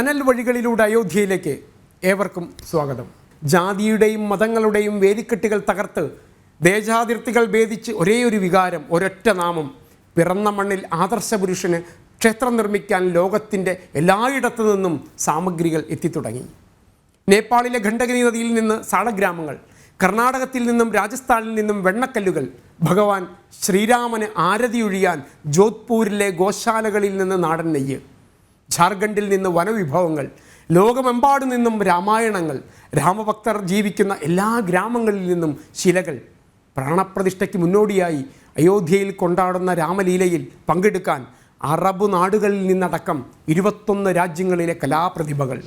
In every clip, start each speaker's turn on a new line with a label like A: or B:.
A: കനൽ വഴികളിലൂടെ അയോധ്യയിലേക്ക് ഏവർക്കും സ്വാഗതം. ജാതിയുടെയും മതങ്ങളുടെയും വേലിക്കെട്ടുകൾ തകർത്ത് ദേശാതിർത്തികൾ ഭേദിച്ച് ഒരേ ഒരു വികാരം ഒരൊറ്റ നാമം പിറന്ന മണ്ണിൽ ആദർശ പുരുഷന് ക്ഷേത്രം നിർമ്മിക്കാൻ ലോകത്തിന്റെ എല്ലായിടത്തു നിന്നും സാമഗ്രികൾ എത്തിത്തുടങ്ങി. നേപ്പാളിലെ ഖണ്ഡഗിരി നദിയിൽ നിന്ന് സാളഗ്രാമങ്ങൾ കർണാടകത്തിൽ നിന്നും രാജസ്ഥാനിൽ നിന്നും വെണ്ണക്കല്ലുകൾ ഭഗവാൻ ശ്രീരാമന് ആരതിയൊഴിയാൻ ജോധ്പൂരിലെ ഗോശാലകളിൽ നിന്ന് നാടൻ നെയ്യ് ജാർഖണ്ഡിൽ നിന്ന് വനവിഭവങ്ങൾ ലോകമെമ്പാടു നിന്നും രാമായണങ്ങൾ രാമഭക്തർ ജീവിക്കുന്ന എല്ലാ ഗ്രാമങ്ങളിൽ നിന്നും ശിലകൾ പ്രാണപ്രതിഷ്ഠയ്ക്ക് മുന്നോടിയായി അയോധ്യയിൽ കൊണ്ടാടുന്ന രാമലീലയിൽ പങ്കെടുക്കാൻ അറബ് നാടുകളിൽ നിന്നടക്കം ഇരുപത്തൊന്ന് രാജ്യങ്ങളിലെ കലാപ്രതിഭകൾ.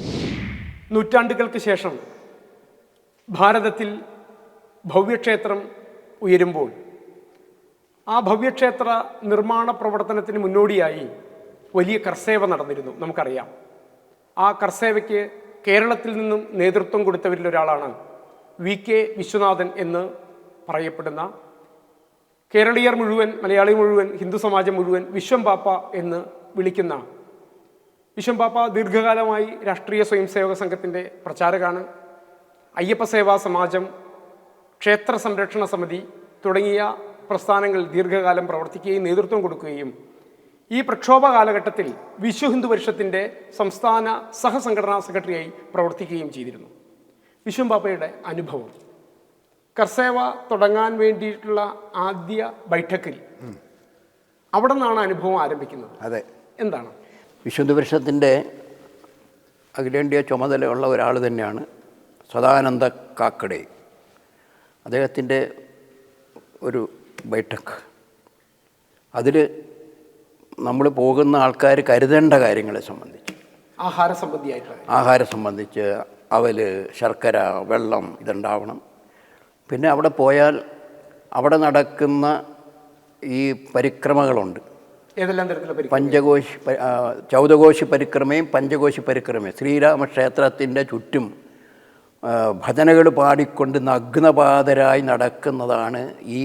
A: നൂറ്റാണ്ടുകൾക്ക് ശേഷം ഭാരതത്തിൽ ഭവ്യക്ഷേത്രം ഉയരുമ്പോൾ ആ ഭവ്യക്ഷേത്ര നിർമ്മാണ പ്രവർത്തനത്തിന് മുന്നോടിയായി വലിയ കർസേവ നടന്നിരുന്നു നമുക്കറിയാം. ആ കർസേവയ്ക്ക് കേരളത്തിൽ നിന്നും നേതൃത്വം കൊടുത്തവരിൽ ഒരാളാണ് വി കെ വിശ്വനാഥൻ എന്ന് പറയപ്പെടുന്ന കേരളീയർ മുഴുവൻ മലയാളി മുഴുവൻ ഹിന്ദു സമാജം മുഴുവൻ വിശ്വം പാപ്പ എന്ന് വിളിക്കുന്ന വിശ്വം പാപ്പ ദീർഘകാലമായി രാഷ്ട്രീയ സ്വയംസേവക സംഘത്തിന്റെ പ്രചാരകാണ് അയ്യപ്പ സേവാ സമാജം ക്ഷേത്ര സംരക്ഷണ സമിതി തുടങ്ങിയ പ്രസ്ഥാനങ്ങൾ ദീർഘകാലം പ്രവർത്തിക്കുകയും നേതൃത്വം കൊടുക്കുകയും ഈ പ്രക്ഷോഭ കാലഘട്ടത്തിൽ വിശ്വ ഹിന്ദു പരിഷത്തിന്റെ സംസ്ഥാന സഹസംഘടനാ സെക്രട്ടറിയായി പ്രവർത്തിക്കുകയും ചെയ്തിരുന്നു. വിശ്വം പാപ്പയുടെ അനുഭവം. കർസേവ തുടങ്ങാൻ വേണ്ടിയിട്ടുള്ള ആദ്യ ബൈഠക്കിൽ അവിടെ നിന്നാണ് അനുഭവം ആരംഭിക്കുന്നത്.
B: അതെ.
A: എന്താണ്?
B: വിശ്വഹിന്ദു പരിഷത്തിന്റെ അഖിലേന്ത്യാ ചുമതലയുള്ള ഒരാൾ തന്നെയാണ് സദാനന്ദ കാക്കഡെ അദ്ദേഹത്തിന്റെ ഒരു ബൈഠക്ക്. അതിൽ നമ്മൾ പോകുന്ന ആൾക്കാർ കരുതേണ്ട കാര്യങ്ങളെ സംബന്ധിച്ച്.
A: ആഹാര സംബന്ധിയായിട്ട്
B: ആഹാരം സംബന്ധിച്ച് അവൽ ശർക്കര വെള്ളം ഇതുണ്ടാവണം. പിന്നെ അവിടെ പോയാൽ അവിടെ നടക്കുന്ന ഈ പരിക്രമകളുണ്ട്.
A: ഏതെല്ലാം തരത്തിലുള്ള
B: പഞ്ചകോശി ചൗദകോശി പരിക്രമയും പഞ്ചകോശി പരിക്രമയും ശ്രീരാമക്ഷേത്രത്തിന്റെ ചുറ്റും ഭജനകൾ പാടിക്കൊണ്ട് നഗ്നപാതരായി നടക്കുന്നതാണ് ഈ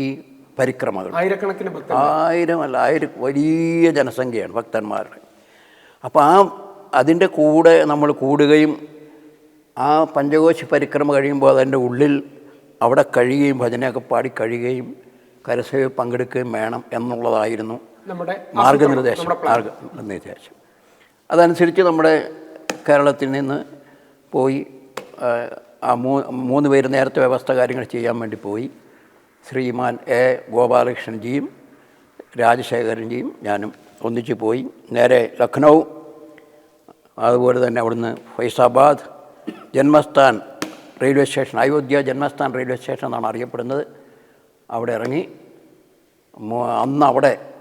B: പരിക്രമകൾ.
A: ആയിരക്കണക്കിന് ഭക്തർ
B: ആയിരം അല്ല ആയിരം വലിയ ജനസംഖ്യയാണ് ഭക്തന്മാരുടെ. അപ്പോൾ ആ അതിന്റെ കൂടെ നമ്മൾ കൂടുകയും ആ പഞ്ചകോശി പരിക്രമ കഴിയുമ്പോൾ അതിന്റെ ഉള്ളിൽ അവിടെ കഴിയുകയും ഭജനയൊക്കെ പാടി കഴിയുകയും കരസേവ പങ്കെടുക്കുകയും വേണം എന്നുള്ളതായിരുന്നു
A: നമ്മുടെ
B: മാർഗനിർദ്ദേശം. മാർഗനിർദ്ദേശം അതനുസരിച്ച് നമ്മുടെ കേരളത്തിൽ നിന്ന് പോയി ആ, മൂന്ന് പേര് നേരത്തെ വ്യവസ്ഥ കാര്യങ്ങൾ ചെയ്യാൻ വേണ്ടി പോയി. ശ്രീമാൻ എ ഗോപാലകൃഷ്ണൻജിയും രാജശേഖരൻജിയും ഞാനും ഒന്നിച്ചു പോയി. നേരെ ലക്നൗ അതുപോലെ തന്നെ അവിടുന്ന് Faizabad Janmasthan railway station Ayodhya Janmasthan railway station എന്നാണ് അറിയപ്പെടുന്നത്. അവിടെ ഇറങ്ങി. അന്ന് അവിടെ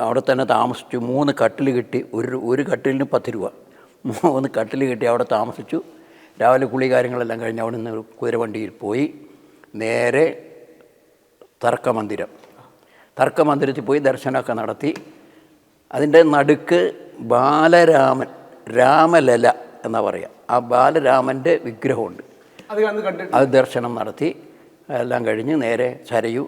B: അവിടെ തന്നെ താമസിച്ചു. മൂന്ന് കട്ടിൽ കിട്ടി ഒരു ഒരു കട്ടിലിന് പത്ത് രൂപ. മൂന്ന് കട്ടിൽ കിട്ടി അവിടെ താമസിച്ചു. രാവിലെ കുളി കാര്യങ്ങളെല്ലാം കഴിഞ്ഞ് അവിടെ നിന്ന് ഒരു കുതിരവണ്ടിയിൽ പോയി. നേരെ തർക്കമന്ദിരം. തർക്കമന്ദിരത്തിൽ പോയി ദർശനമൊക്കെ നടത്തി. അതിന്റെ നടുക്ക് ബാലരാമൻ രാമലല എന്നാ പറയുക ആ ബാലരാമന്റെ വിഗ്രഹമുണ്ട്.
A: അത്
B: ദർശനം നടത്തി. എല്ലാം കഴിഞ്ഞ് നേരെ സരയു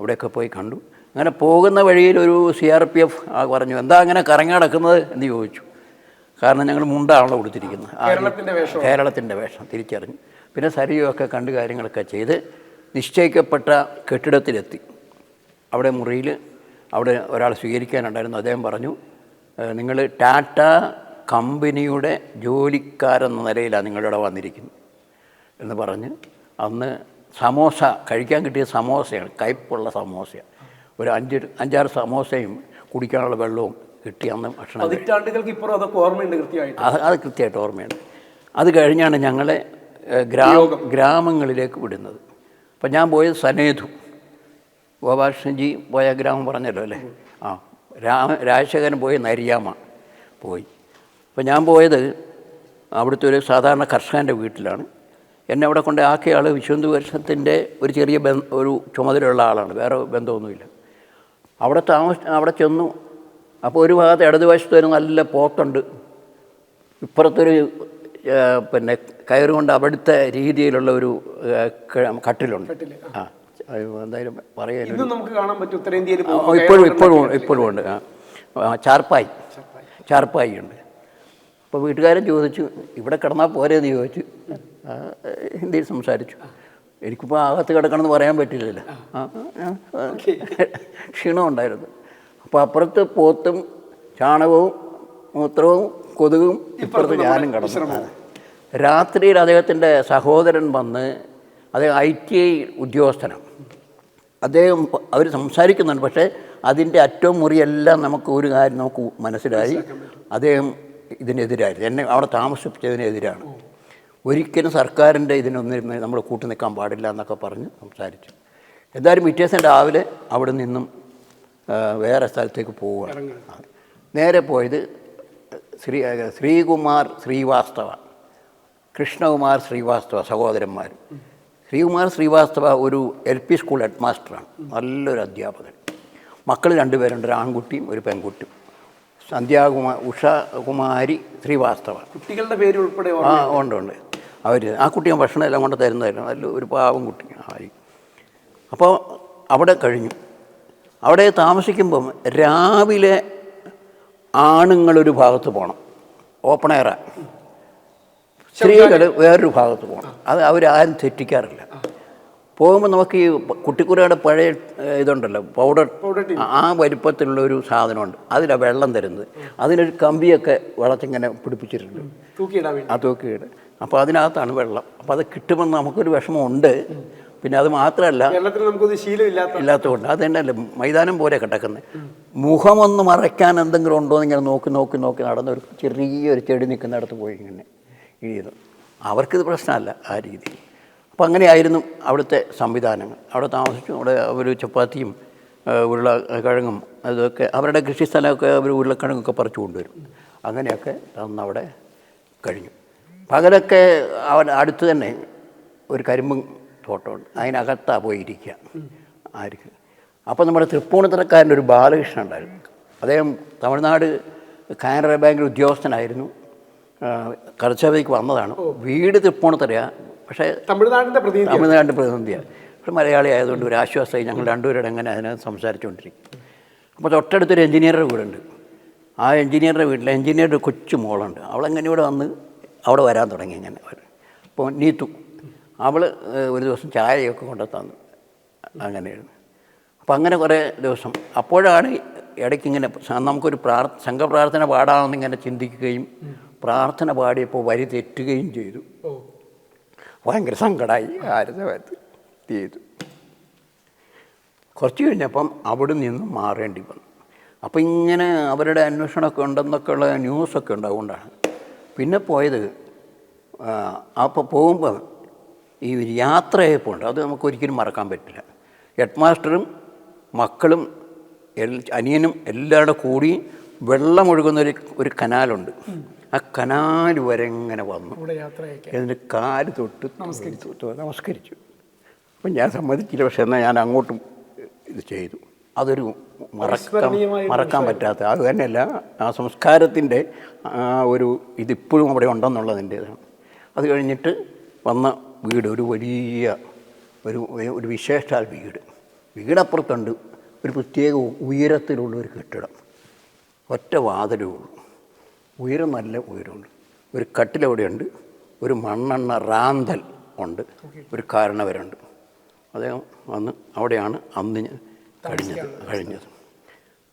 B: അവിടെയൊക്കെ പോയി കണ്ടു. അങ്ങനെ പോകുന്ന വഴിയിൽ ഒരു സി ആർ പി എഫ് പറഞ്ഞു എന്താ അങ്ങനെ കറങ്ങി നടക്കുന്നത്? എന്ന് ചോദിച്ചു. കാരണം ഞങ്ങൾ മുണ്ടാണല്ലോ കൊടുത്തിരിക്കുന്നത്.
A: കേരളത്തിന്റെ വേഷം.
B: തിരിച്ചറിഞ്ഞു. പിന്നെ സരിയുമൊക്കെ കണ്ട് കാര്യങ്ങളൊക്കെ ചെയ്ത് നിശ്ചയിക്കപ്പെട്ട കെട്ടിടത്തിലെത്തി. അവിടെ മുറിയിൽ അവിടെ ഒരാൾ സ്വീകരിക്കാനുണ്ടായിരുന്നു. അദ്ദേഹം പറഞ്ഞു നിങ്ങൾ ടാറ്റ കമ്പനിയുടെ ജോലിക്കാരെന്ന നിലയിലാണ് നിങ്ങളിവിടെ വന്നിരിക്കുന്നത്. എന്ന് പറഞ്ഞ് അന്ന് സമോസ കഴിക്കാൻ കിട്ടിയ സമോസയാണ് കയ്പുള്ള സമോസ ഒരു അഞ്ച് അഞ്ചാറ് സമോസയും കുടിക്കാനുള്ള വെള്ളവും കിട്ടി അന്ന് ഭക്ഷണം കഴിച്ചു.
A: പതിറ്റാണ്ടുകൾക്ക് ഇപ്പുറം അതൊക്കെ ഓർമ്മയുണ്ട് കൃത്യമായിട്ട്.
B: അത് അത് കൃത്യമായിട്ട് ഓർമ്മയുണ്ട്. അത് കഴിഞ്ഞാണ് ഞങ്ങളെ ഗ്രാമ ഗ്രാമങ്ങളിലേക്ക് വിടുന്നത്. അപ്പം ഞാൻ പോയത് സനേതു ഗോപാലകൃഷ്ണൻജി പോയ ഗ്രാമം പറഞ്ഞല്ലോ അല്ലേ? ആ. രാമ രാജശേഖരൻ പോയി നരിയാമ പോയി. അപ്പം ഞാൻ പോയത് അവിടുത്തെ ഒരു സാധാരണ കർഷകന്റെ വീട്ടിലാണ്. എന്നെ അവിടെ കൊണ്ട് ആക്കിയ ആൾ വിശ്വന്തു വർഷത്തിന്റെ ഒരു ചെറിയ ഒരു ചുമതലയുള്ള ആളാണ്. വേറെ ബന്ധമൊന്നുമില്ല. അവിടെ താമസ അവിടെ ചെന്നു. അപ്പോൾ ഒരു ഭാഗത്ത് ഇടതുവശത്ത് ഒരു നല്ല പോത്തുണ്ട്. ഇപ്പുറത്തൊരു പിന്നെ കയറുകൊണ്ട് അവിടുത്തെ രീതിയിലുള്ള ഒരു കട്ടിലുണ്ട്. ആ. എന്തായാലും പറയാൻ
A: ഇതും നമുക്ക് കാണാൻ പറ്റും ഉത്തരേന്ത്യയിൽ
B: ഇപ്പോഴും ഇപ്പോഴും ഇപ്പോഴും ഉണ്ട്. ആ ചാർപ്പായി. ചാർപ്പായി. ഉണ്ട്. അപ്പോൾ വീട്ടുകാരൻ ചോദിച്ചു ഇവിടെ കിടന്നാൽ പോരെന്ന് ചോദിച്ചു. ഹിന്ദിയിൽ സംസാരിച്ചു. എനിക്കിപ്പോൾ അകത്ത് കിടക്കണമെന്ന് പറയാൻ പറ്റില്ലല്ലോ. ക്ഷീണം ഉണ്ടായിരുന്നു അപ്പോൾ അപ്പുറത്ത് പോത്തും ചാണകവും മൂത്രവും കൊതുകും ഇപ്പുറത്ത് ഞാനും കടന്നു. രാത്രിയിൽ അദ്ദേഹത്തിന്റെ സഹോദരൻ വന്ന് അദ്ദേഹം ഐ ടി ഐ ഉദ്യോഗസ്ഥനാണ്. അദ്ദേഹം അവർ സംസാരിക്കുന്നുണ്ട് പക്ഷേ അതിന്റെ അറ്റവും മുറിയെല്ലാം നമുക്ക് ഒരു കാര്യം നമുക്ക് മനസ്സിലായി. അദ്ദേഹം ഇതിനെതിരായിരുന്നു. എന്നെ അവിടെ താമസിപ്പിച്ചതിനെതിരാണ് ഒരിക്കലും സർക്കാരിന്റെ ഇതിനൊന്നും നമ്മൾ കൂട്ടു നിൽക്കാൻ പാടില്ല എന്നൊക്കെ പറഞ്ഞ് സംസാരിച്ചു. എന്തായാലും പിറ്റേ ദിവസം രാവിലെ അവിടെ നിന്നും വേറെ സ്ഥലത്തേക്ക് പോവുകയാണ്. നേരെ പോയത് ശ്രീ ശ്രീകുമാർ ശ്രീവാസ്തവ. കൃഷ്ണകുമാർ ശ്രീവാസ്തവ സഹോദരന്മാർ ശ്രീകുമാർ ശ്രീവാസ്തവ ഒരു എൽ പി സ്കൂൾ ഹെഡ് മാസ്റ്ററാണ് നല്ലൊരു അധ്യാപകൻ. മക്കൾ രണ്ടുപേരുണ്ട്. ഒരു ആൺകുട്ടിയും ഒരു പെൺകുട്ടിയും. സന്ധ്യാകുമാർ ഉഷാകുമാരി ശ്രീവാസ്തവ.
A: കുട്ടികളുടെ പേര് ഉൾപ്പെടെ
B: ആ ഉണ്ട് ഉണ്ട്. അവർ ആ കുട്ടിയെ ഭക്ഷണം എല്ലാം കൊണ്ട് തരുന്നതായിരുന്നു. നല്ല ഒരു പാവം കുട്ടി. ആയി. അപ്പോൾ അവിടെ കഴിഞ്ഞു. അവിടെ താമസിക്കുമ്പം രാവിലെ ആണുങ്ങളൊരു ഭാഗത്ത് പോകണം ഓപ്പൺ എയറാ സ്ത്രീകൾ വേറൊരു ഭാഗത്ത് പോകണം അത് അവരാരും തെറ്റിക്കാറില്ല. പോകുമ്പോൾ നമുക്ക് ഈ കുട്ടിക്കുരയുടെ പഴയ ഇതുണ്ടല്ലോ പൗഡർ ആ വലിപ്പത്തിലുള്ള ഒരു സാധനമുണ്ട്. അതിലാണ് വെള്ളം തരുന്നത്. അതിനൊരു കമ്പിയൊക്കെ വെള്ളത്തിങ്ങനെ പിടിപ്പിച്ചിട്ടുണ്ട്. ആ തൂക്കിയിട്ട് അപ്പോൾ അതിനകത്താണ് വെള്ളം. അപ്പോൾ അത് കിട്ടുമെന്ന് നമുക്കൊരു വിഷമമുണ്ട്. പിന്നെ അത് മാത്രമല്ല
A: കേരളത്തിൽ നമുക്കൊരു ശീലമില്ലാത്ത
B: ഇല്ലാത്തതുകൊണ്ട് അത് തന്നെയല്ലേ മൈതാനം പോലെ കിടക്കുന്നത്. മുഖമൊന്ന് മറയ്ക്കാൻ എന്തെങ്കിലും ഉണ്ടോ എന്ന് ഇങ്ങനെ നോക്കി നോക്കി നോക്കി നടന്ന ഒരു ചെറിയൊരു ചെടി നിൽക്കുന്നിടത്ത് പോയി ഇങ്ങനെ ഇഴിയുന്നു അവർക്കിത് പ്രശ്നമല്ല ആ രീതിയിൽ അപ്പം അങ്ങനെയായിരുന്നു അവിടുത്തെ സംവിധാനങ്ങൾ. അവിടെ താമസിച്ചു. അവിടെ അവർ ചപ്പാത്തിയും ഉരുളക്കിഴങ്ങും അതൊക്കെ അവരുടെ കൃഷി സ്ഥലമൊക്കെ അവർ ഉരുളക്കിഴങ്ങൊക്കെ പറിച്ചു കൊണ്ടുവരും. അങ്ങനെയൊക്കെ തന്നവിടെ അവിടെ കഴിഞ്ഞു. പകലൊക്കെ അവൻ അടുത്ത് തന്നെ ഒരു കരിമ്പും തോട്ടമുണ്ട്. അതിനകത്താണ് പോയിരിക്കുക. ആർക്ക്? അപ്പോൾ നമ്മുടെ തൃപ്പൂണിത്തറക്കാരന്റെ ഒരു ബാലകൃഷ്ണൻ ഉണ്ടായിരുന്നു. അദ്ദേഹം തമിഴ്നാട് കാനറ ബാങ്കിൽ ഉദ്യോഗസ്ഥനായിരുന്നു. കടച്ചവയ്ക്ക് വന്നതാണ്. വീട് തൃപ്പൂണിത്തറയാണ് പക്ഷേ
A: തമിഴ്നാടിന്റെ പ്രതിനിധി
B: തമിഴ്നാടിന്റെ പ്രതിനിധിയാണ്. പക്ഷേ മലയാളി ആയതുകൊണ്ട് ഒരു ആശ്വാസമായി ഞങ്ങൾ രണ്ടുപേരുടെ അങ്ങനെ അതിനകത്ത് സംസാരിച്ചുകൊണ്ടിരിക്കും. അപ്പോൾ തൊട്ടടുത്തൊരു എഞ്ചിനീയറുടെ വീടുണ്ട്. ആ എഞ്ചിനീയറുടെ വീട്ടിൽ എഞ്ചിനീയറുടെ കൊച്ചു മോളുണ്ട്. അവളെങ്ങനെ ഇവിടെ വന്ന് അവിടെ വരാൻ തുടങ്ങി ഇങ്ങനെ അപ്പോൾ നീത്തു. അവൾ ഒരു ദിവസം ചായയൊക്കെ കൊണ്ടു തന്നു അങ്ങനെയായിരുന്നു. അപ്പം അങ്ങനെ കുറേ ദിവസം. അപ്പോഴാണ് ഇടയ്ക്ക് ഇങ്ങനെ സ- നമുക്കൊരു പ്രാർ സംഘപ്രാർത്ഥന പാടാമെന്ന് ഇങ്ങനെ ചിന്തിക്കുകയും പ്രാർത്ഥന പാടിയപ്പോൾ വരി തെറ്റുകയും ചെയ്തു. ഭയങ്കര സങ്കടമായി ആരത് ചെയ്തു കുറച്ച് കഴിഞ്ഞപ്പം അവിടെ നിന്നും മാറേണ്ടി വന്നു. അപ്പോൾ ഇങ്ങനെ അവരുടെ അന്വേഷണമൊക്കെ ഉണ്ടെന്നൊക്കെ ഉള്ള ന്യൂസൊക്കെ ഉണ്ട് അതുകൊണ്ടാണ്. പിന്നെ പോയത് അപ്പോൾ പോകുമ്പോൾ ഈ യാത്രയപ്പോൾ ഉണ്ട് അത് നമുക്ക് ഒരിക്കലും മറക്കാൻ പറ്റില്ല. ഹെഡ് മാസ്റ്ററും മക്കളും എൽ അനിയനും എല്ലാവരുടെ കൂടി വെള്ളമൊഴുകുന്ന ഒരു ഒരു കനാലുണ്ട്. ആ കനാൽ വരെ ഇങ്ങനെ വന്നു. എന്നിട്ട് കാൽ തൊട്ട് തൊട്ട് നമസ്കരിച്ചു. അപ്പം ഞാൻ സമ്മതിച്ചില്ല പക്ഷെ എന്നാൽ ഞാൻ അങ്ങോട്ടും ഇത് ചെയ്തു. അതൊരു മറക്കാൻ മറക്കാൻ പറ്റാത്ത അത് തന്നെയല്ല ആ സംസ്കാരത്തിന്റെ ആ ഒരു ഇതിപ്പോഴും അവിടെ ഉണ്ടെന്നുള്ളതിന്റെ ഇതാണ് അത് കഴിഞ്ഞിട്ട് വന്ന വീട് ഒരു വലിയ ഒരു ഒരു വിശേഷാൽ വീട്. വീടപ്പുറത്തുണ്ട്. ഒരു പ്രത്യേക ഉയരത്തിലുള്ള ഒരു കെട്ടിടം. ഒറ്റ വാതിലേ ഉള്ളൂ ഉയരം നല്ല ഉയരമുണ്ട്. ഒരു കട്ടിലവിടെയുണ്ട് ഒരു മണ്ണെണ്ണ റാന്തൽ ഉണ്ട്. ഒരു കാരണവരുണ്ട്. അദ്ദേഹം വന്ന് അവിടെയാണ് അന്ന് കഴിഞ്ഞത് കഴിഞ്ഞത്.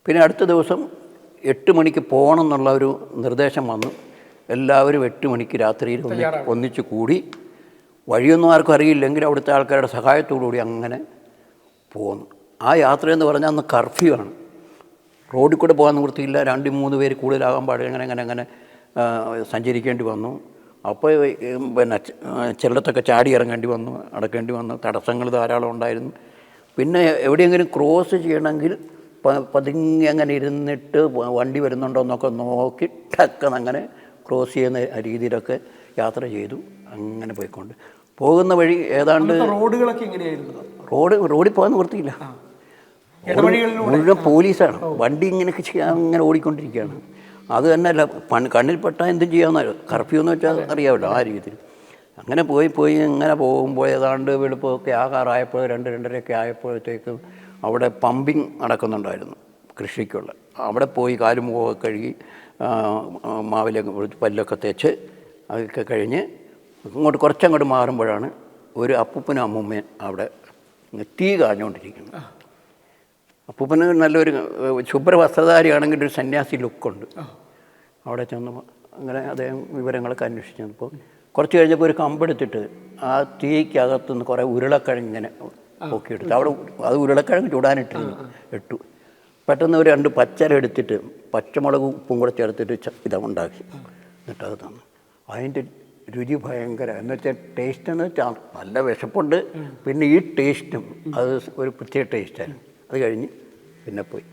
B: പിന്നെ അടുത്ത ദിവസം എട്ട് മണിക്ക് പോകണം എന്നുള്ള ഒരു നിർദ്ദേശം വന്നു. എല്ലാവരും എട്ട് മണിക്ക് രാത്രിയിൽ ഒന്നി ഒന്നിച്ച് കൂടി വഴിയൊന്നും ആർക്കും അറിയില്ലെങ്കിൽ അവിടുത്തെ ആൾക്കാരുടെ സഹായത്തോടു കൂടി അങ്ങനെ പോന്നു. ആ യാത്രയെന്ന് പറഞ്ഞാൽ അന്ന് കർഫ്യൂ ആണ്. റോഡിൽ കൂടെ പോകാൻ നിവൃത്തിയില്ല. രണ്ട് മൂന്ന് പേര് കൂടുതലാകാൻ പാടില്ല. അങ്ങനെ അങ്ങനെ അങ്ങനെ സഞ്ചരിക്കേണ്ടി വന്നു. അപ്പോൾ പിന്നെ ചിലടത്തൊക്കെ ചാടി ഇറങ്ങേണ്ടി വന്നു അടക്കേണ്ടി വന്നു. തടസ്സങ്ങൾ ധാരാളം ഉണ്ടായിരുന്നു. പിന്നെ എവിടെയെങ്കിലും ക്രോസ് ചെയ്യണമെങ്കിൽ പതുങ്ങി അങ്ങനെ ഇരുന്നിട്ട് വണ്ടി വരുന്നുണ്ടോ എന്നൊക്കെ നോക്കി ടക്കെന്ന് അങ്ങനെ ക്രോസ് ചെയ്യുന്ന രീതിയിലൊക്കെ യാത്ര ചെയ്തു. അങ്ങനെ പോയിക്കൊണ്ട്. പോകുന്ന വഴി ഏതാണ്ട്
A: റോഡുകളൊക്കെ എങ്ങനെയായിരുന്നു?
B: റോഡ് റോഡിൽ പോകാൻ നിവൃത്തിയില്ല. മുഴുവൻ പോലീസാണ്. വണ്ടി ഇങ്ങനെയൊക്കെ ചെയ്യാൻ അങ്ങനെ ഓടിക്കൊണ്ടിരിക്കുകയാണ്. അത് തന്നെയല്ല പണ് കണ്ണിൽപ്പെട്ടാൽ എന്തും ചെയ്യാമെന്നല്ലോ കർഫ്യൂ എന്ന് വെച്ചാൽ അറിയാമല്ലോ ആ രീതിയിൽ. അങ്ങനെ പോയി പോയി ഇങ്ങനെ പോകുമ്പോൾ ഏതാണ്ട് വെളുപ്പമൊക്കെ ആകാറായപ്പോൾ രണ്ട് രണ്ടരയൊക്കെ ആയപ്പോഴത്തേക്കും അവിടെ പമ്പിങ് നടക്കുന്നുണ്ടായിരുന്നു കൃഷിക്കുള്ള. അവിടെ പോയി കാലും മുഖമൊക്കെ കഴുകി മാവിലൊക്കെ മാവിലേക്ക് പല്ലൊക്കെ തേച്ച് അതൊക്കെ കഴിഞ്ഞ് അങ്ങോട്ട് കുറച്ചങ്ങോട്ട് മാറുമ്പോഴാണ് ഒരു അപ്പൂപ്പനും അമ്മൂമ്മയും അവിടെ തീ കാഞ്ഞുകൊണ്ടിരിക്കുന്നത്. അപ്പൂപ്പന് നല്ലൊരു ശുഭ്ര ശുഭ്രവസ്ത്രധാരിയാണെങ്കിൽ ഒരു സന്യാസി ലുക്കുണ്ട്. അവിടെ ചെന്ന് അങ്ങനെ അദ്ദേഹം വിവരങ്ങളൊക്കെ അന്വേഷിച്ച്. ചെന്നപ്പോൾ കുറച്ച് കഴിഞ്ഞപ്പോൾ ഒരു കമ്പെടുത്തിട്ട് ആ തീക്കകത്തുനിന്ന് കുറേ ഉരുളക്കിഴങ്ങ് ഇങ്ങനെ പൊക്കിയെടുത്തു. അവിടെ അത് ഉരുളക്കിഴങ്ങ് ചൂടാനിട്ടിരുന്നു. ഇട്ടു. പെട്ടെന്ന് ഒരു രണ്ട് പച്ചര എടുത്തിട്ട് പച്ചമുളകും ഉപ്പും കൂടെ ചേർത്തിട്ട് ഇതാ ഉണ്ടാക്കി എന്നിട്ട് അത് തന്നു. അതിന്റെ രുചി ഭയങ്കര. എന്ന് വെച്ചാൽ ടേസ്റ്റ് എന്ന് വെച്ചാൽ നല്ല വിശപ്പുണ്ട്. പിന്നെ ഈ ടേസ്റ്റും അത് ഒരു പ്രത്യേക ടേസ്റ്റായിരുന്നു അത് കഴിഞ്ഞ് പിന്നെ പോയി.